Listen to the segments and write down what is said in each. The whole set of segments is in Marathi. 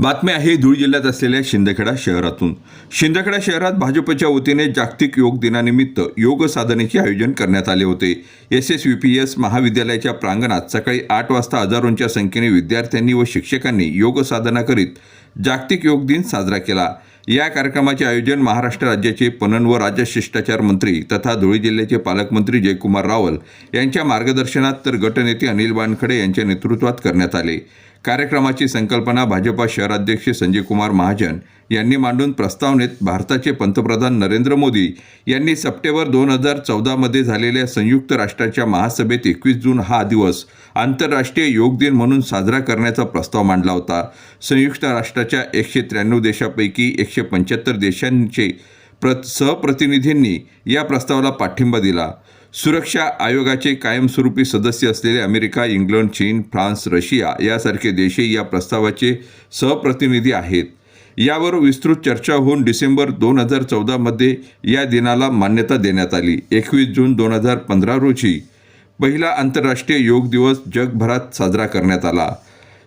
बातमी आहे धुळे जिल्ह्यात असलेल्या शिंदखेडा शहरातून. शिंदखेडा शहरात भाजपच्या वतीने जागतिक योग दिनानिमित्त योग साधनेचे आयोजन करण्यात आले होते. S S V P S महाविद्यालयाच्या प्रांगणात सकाळी आठ वाजता हजारोंच्या संख्येने विद्यार्थ्यांनी व शिक्षकांनी योग साधना करीत जागतिक योग दिन साजरा केला. या कार्यक्रमाचे आयोजन महाराष्ट्र राज्याचे पणन व राज्य शिष्टाचार मंत्री तथा धुळे जिल्ह्याचे पालकमंत्री जयकुमार रावल यांच्या मार्गदर्शनात तर गटनेते अनिल वानखडे यांच्या नेतृत्वात करण्यात आले. कार्यक्रमाची संकल्पना भाजपा शहराध्यक्ष संजय कुमार महाजन यांनी मांडून प्रस्तावनेत भारताचे पंतप्रधान नरेंद्र मोदी यांनी सप्टेंबर दोन हजार चौदामध्ये झालेल्या संयुक्त राष्ट्राच्या महासभेत एकवीस जून हा दिवस आंतरराष्ट्रीय योग दिन म्हणून साजरा करण्याचा प्रस्ताव मांडला होता. संयुक्त राष्ट्राच्या एकशे त्र्याण्णव देशापैकी एकशे पंच्याहत्तर देशांचे प्र सहप्रतिनिधींनी या प्रस्तावाला पाठिंबा दिला. सुरक्षा आयोगाचे कायमस्वरूपी सदस्य असलेले अमेरिका इंग्लंड चीन फ्रान्स रशिया यासारखे देशही या प्रस्तावाचे सहप्रतिनिधी आहेत. यावर विस्तृत चर्चा होऊन डिसेंबर दोन हजार चौदामध्ये या दिनाला मान्यता देण्यात आली. एकवीस जून दोन हजार पंधरा रोजी पहिला आंतरराष्ट्रीय योग दिवस जगभरात साजरा करण्यात आला.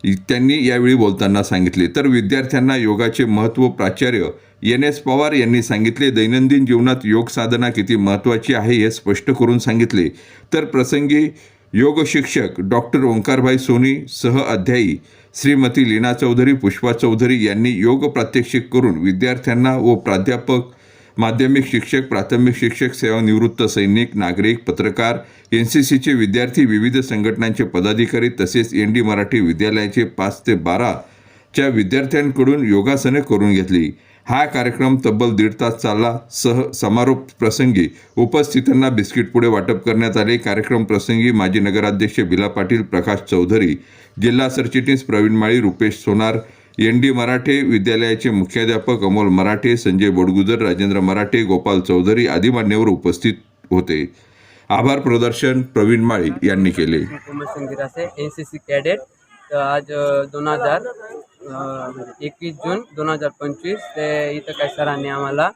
त्यांनी यावेळी बोलताना सांगितले. तर विद्यार्थ्यांना योगाचे महत्त्व प्राचार्य एन. एस. पवार यांनी सांगितले दैनंदिन जीवनात योग साधना किती महत्त्वाची आहे हे स्पष्ट करून सांगितले. तर प्रसंगी योग शिक्षक डॉक्टर ओंकारभाई सोनी सह अध्यायी श्रीमती लीना चौधरी पुष्पा चौधरी यांनी योग प्रात्यक्षिक करून विद्यार्थ्यांना व प्राध्यापक माध्यमिक शिक्षक प्राथमिक शिक्षक सेवानिवृत्त सैनिक नागरिक पत्रकार एन सी सीचे विद्यार्थी विविध संघटनांचे पदाधिकारी तसेच एन डी मराठी विद्यालयाचे पाच ते बारा च्या विद्यार्थ्यांकडून योगासने करून घेतली. हा कार्यक्रम तब्बल दीड तास चालला. सह समारोप प्रसंगी उपस्थितांना बिस्किट पुढे वाटप करण्यात आले. कार्यक्रम प्रसंगी माजी नगराध्यक्ष बिला पाटील प्रकाश चौधरी जिल्हा सरचिटणीस प्रवीण माळी रुपेश सोनार एन डी मराठे विद्यालयाचे मुख्याध्यापक अमोल मराठे संजय बोडगुजर राजेंद्र मराठे गोपाल चौधरी आदी मान्यवर उपस्थित होते. आभार प्रदर्शन प्रवीण माळी यांनी केले. एन सी सी कॅडेट आज दोन हजार एकवीस जून दोन हजार पंचवीस. ते इथं काय सरांनी आम्हाला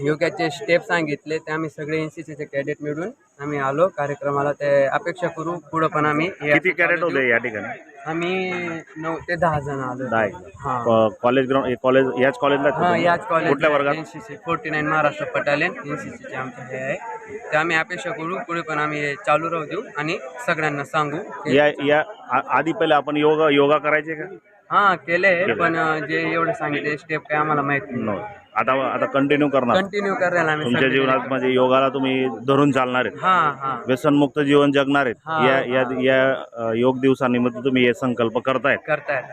योगाचे स्टेप सांगितले. ते आम्ही सगळे एन सी सीचे कॅडेट मिळून आम्ही आलो. कार्यक्रमाला ते अपेक्षा करू. पुढं पण आम्ही किती कॅरेट होते. या ठिकाणी? आम्ही नऊ ते दहा जण आलो. दहा. हां. क- कॉलेज ग्राउंड कॉलेज याच कॉलेजला हां? याच कॉलेज वर्गात? N C C forty nine Maharashtra battalion. N C सीचे आमचे हे आहे. ते आम्ही अपेक्षा करू पुढे पण आम्ही हे चालू राहू देऊ आणि सगळ्यांना सांगू की या या आ- आधी पहिले आपण योगा योगा करायचे का? हा केले पण अं, जे एवढे सांगितले स्टेप काय आम्हाला माहीत नो नाही आता आता कंटिन्यू करणार. कंटिन्यू करायला आम्ही तुमच्या सगळे- जीवनात म्हणजे योगाला तुम्ही धरून चालणार आहेत. हा हा. व्यसनमुक्त जीवन जगणार आहेत. या या हा. या अ, योग दिवसानिमित्त तुम्ही हे संकल्प करतायत. करतायत.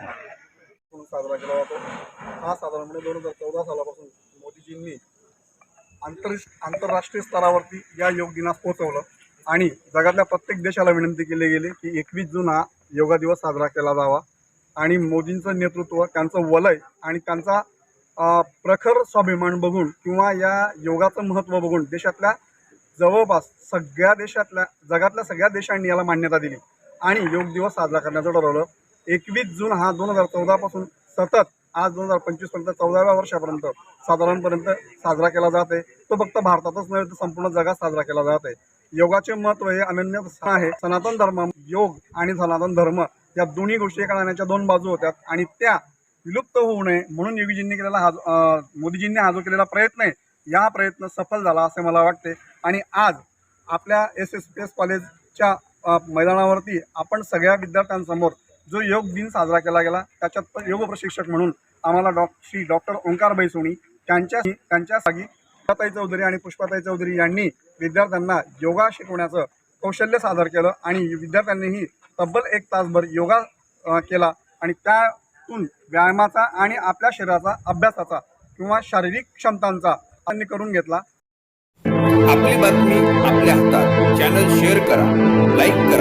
साजरा केला जातो. हा साधारणपणे दोन हजार चौदा सालापासून मोदीजींनी आंतर आंतरराष्ट्रीय स्तरावरती या योग दिनास पोहोचवलं. आणि जगातल्या प्रत्येक देशाला विनंती केली गेली की एकवीस जून हा योगा दिवस साजरा केला जावा. आणि मोदींचं नेतृत्व त्यांचं वलय आणि त्यांचा प्रखर स्वाभिमान बघून किंवा या योगाचं महत्त्व बघून देशातल्या जवळपास सगळ्या देशातल्या जगातल्या सगळ्या देशांनी याला मान्यता दिली. आणि योग दिवस साजरा करण्याचं ठरवलं. एकवीस जून हा दोन हजार चौदापासून सतत आज दोन हजार पंचवीसपर्यंत चौदाव्या वर्षापर्यंत साधारणपर्यंत साजरा केला जात आहे. तो फक्त भारतातच नव्हे तर संपूर्ण जगात साजरा केला जात आहे. योगाचे महत्त्व हे अनन्य आहे. सनातन धर्म योग आणि सनातन धर्म या दोन्ही गोष्टी एका नाण्याच्या दोन बाजू होत्या आणि त्या विलुप्त होऊ नये म्हणून योगीजींनी केलेला हा मोदीजींनी हा जो केलेला प्रयत्न आहे या प्रयत्न सफल झाला असे मला वाटते. आणि आज आपल्या एस एस पी एस कॉलेजच्या मैदानावरती आपण सगळ्या विद्यार्थ्यांसमोर जो योग दिन साजरा केला गेला त्याच्यात योग प्रशिक्षक म्हणून आम्हाला डॉ श्री डॉक्टर ओंकारबाई सोनी त्यांच्या त्यांच्या जागी पुष्पाताई चौधरी आणि पुष्पाताई चौधरी यांनी विद्यार्थ्यांना योगा शिकवण्याचं कौशल्य सादर केलं आणि विद्यार्थ्यांनीही तब्बल एक तासभर योगा केला आणि त्यातून व्यायामाचा आणि आपल्या शरीराचा अभ्यासाचा किंवा शारीरिक क्षमतांचा त्यांनी करून घेतला. आपली बातमी आपल्या हातात. चॅनल शेअर करा लाईक करा.